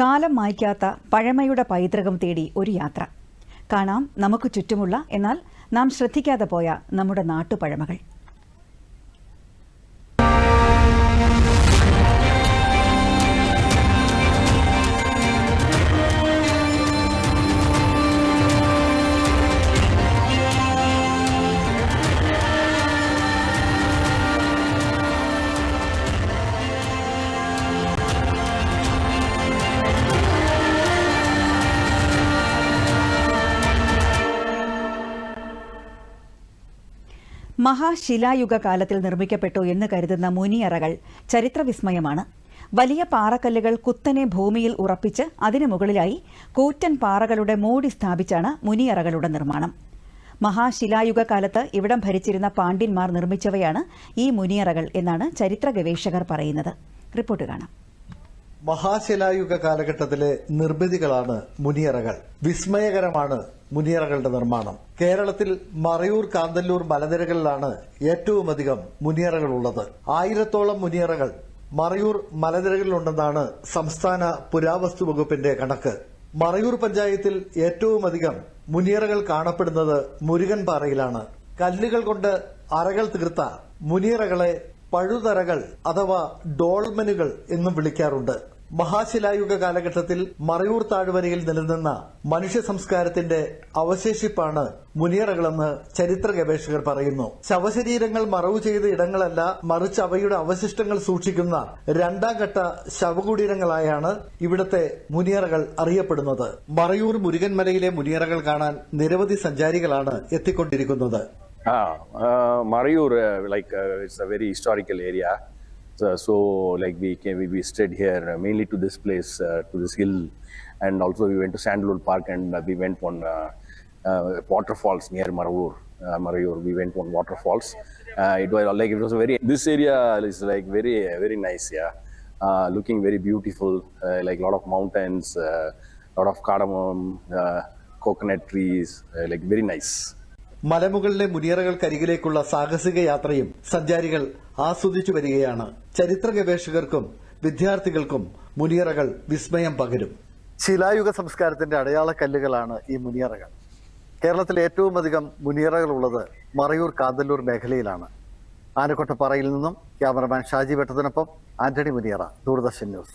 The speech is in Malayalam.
കാലം മായ്ക്കാത്ത പഴമയുടെ പൈതൃകം തേടി ഒരു യാത്ര. കാണാം നമുക്ക് ചുറ്റുമുള്ള എന്നാൽ നാം ശ്രദ്ധിക്കാതെ പോയ നമ്മുടെ നാട്ടുപഴമകൾ. മഹാശിലായുഗ കാലത്തിൽ നിർമ്മിക്കപ്പെട്ടു എന്ന് കരുതുന്ന മുനിയറകൾ ചരിത്രവിസ്മയമാണ്. വലിയ പാറക്കല്ലുകൾ കുത്തനെ ഭൂമിയിൽ ഉറപ്പിച്ച് അതിനു മുകളിലായി കൂറ്റൻ പാറകളുടെ മൂടി സ്ഥാപിച്ചാണ് മുനിയറകളുടെ നിർമ്മാണം. മഹാശിലായുഗ കാലത്ത് ഇവിടം ഭരിച്ചിരുന്ന പാണ്ഡ്യന്മാർ നിർമ്മിച്ചവയാണ് ഈ മുനിയറകൾ എന്നാണ് ചരിത്ര ഗവേഷകർ പറയുന്നത്. റിപ്പോർട്ട് കാണാം. മഹാശിലായുഗ കാലഘട്ടത്തിലെ നിർമ്മിതികളാണ് മുനിയറകൾ. വിസ്മയകരമാണ് മുനിയറകളുടെ നിർമ്മാണം. കേരളത്തിൽ മറയൂർ കാന്തല്ലൂർ മലനിരകളിലാണ് ഏറ്റവുമധികം മുനിയറകൾ ഉള്ളത് ആയിരത്തോളം മുനിയറകൾ മറയൂർ മലനിരകളിലുണ്ടെന്നാണ് സംസ്ഥാന പുരാവസ്തു വകുപ്പിന്റെ കണക്ക്. മറയൂർ പഞ്ചായത്തിൽ ഏറ്റവുമധികം മുനിയറകൾ കാണപ്പെടുന്നത് മുരുകൻപാറയിലാണ് കല്ലുകൾ കൊണ്ട് അറകൾ തീർത്ത മുനിയറകളെ പഴുതറകൾ അഥവാ ഡോൾമനുകൾ എന്നും വിളിക്കാറുണ്ട്. മഹാശിലായുഗ കാലഘട്ടത്തിൽ മറയൂർ താഴ്വരയിൽ നിലനിന്ന മനുഷ്യ സംസ്കാരത്തിന്റെ അവശേഷിപ്പാണ് മുനിയറകളെന്ന് ചരിത്ര ഗവേഷകർ പറയുന്നു. ശവശരീരങ്ങൾ മറവ് ചെയ്ത ഇടങ്ങളല്ല മറിച്ച് അവയുടെ അവശിഷ്ടങ്ങൾ സൂക്ഷിക്കുന്ന രണ്ടാം ഘട്ട ശവകുടീരങ്ങളായാണ് ഇവിടത്തെ മുനിയറകൾ അറിയപ്പെടുന്നത്. മറയൂർ മുരുകൻമലയിലെ മുനിയറകൾ കാണാൻ നിരവധി സഞ്ചാരികളാണ് എത്തിക്കൊണ്ടിരിക്കുന്നത്. Ah, uh, like uh, like very historical area. So, so like we came, we, stayed here uh, mainly to this place, uh, to this hill, and also we went to Sandalwood Park and uh, we went on uh, uh, waterfalls near Marayur. Uh, Marayur, we went on waterfalls. Uh, it was like it was very. This area is like very uh, very nice, yeah. Uh, looking very beautiful, uh, like a lot of mountains, a uh, lot of cardamom, uh, coconut trees, uh, like very nice. മലമുകളിലെ മുനിയറകൾക്കരികിലേക്കുള്ള സാഹസിക യാത്രയും സഞ്ചാരികൾ ആസ്വദിച്ചു വരികയാണ്. ചരിത്ര ഗവേഷകർക്കും വിദ്യാർത്ഥികൾക്കും മുനിയറകൾ വിസ്മയം പകരും. ശിലായുഗ സംസ്കാരത്തിന്റെ അടയാളക്കല്ലുകളാണ് ഈ മുനിയറകൾ. കേരളത്തിൽ ഏറ്റവും അധികം മുനിയറകൾ ഉള്ളത് മറയൂർ കാന്തല്ലൂർ മേഖലയിലാണ്. ആനക്കൊട്ടപ്പാറയിൽ നിന്നും ക്യാമറമാൻ ഷാജി വെട്ടത്തിനൊപ്പം ആന്റണി മുനിയറ ദൂരദർശൻ ന്യൂസ്.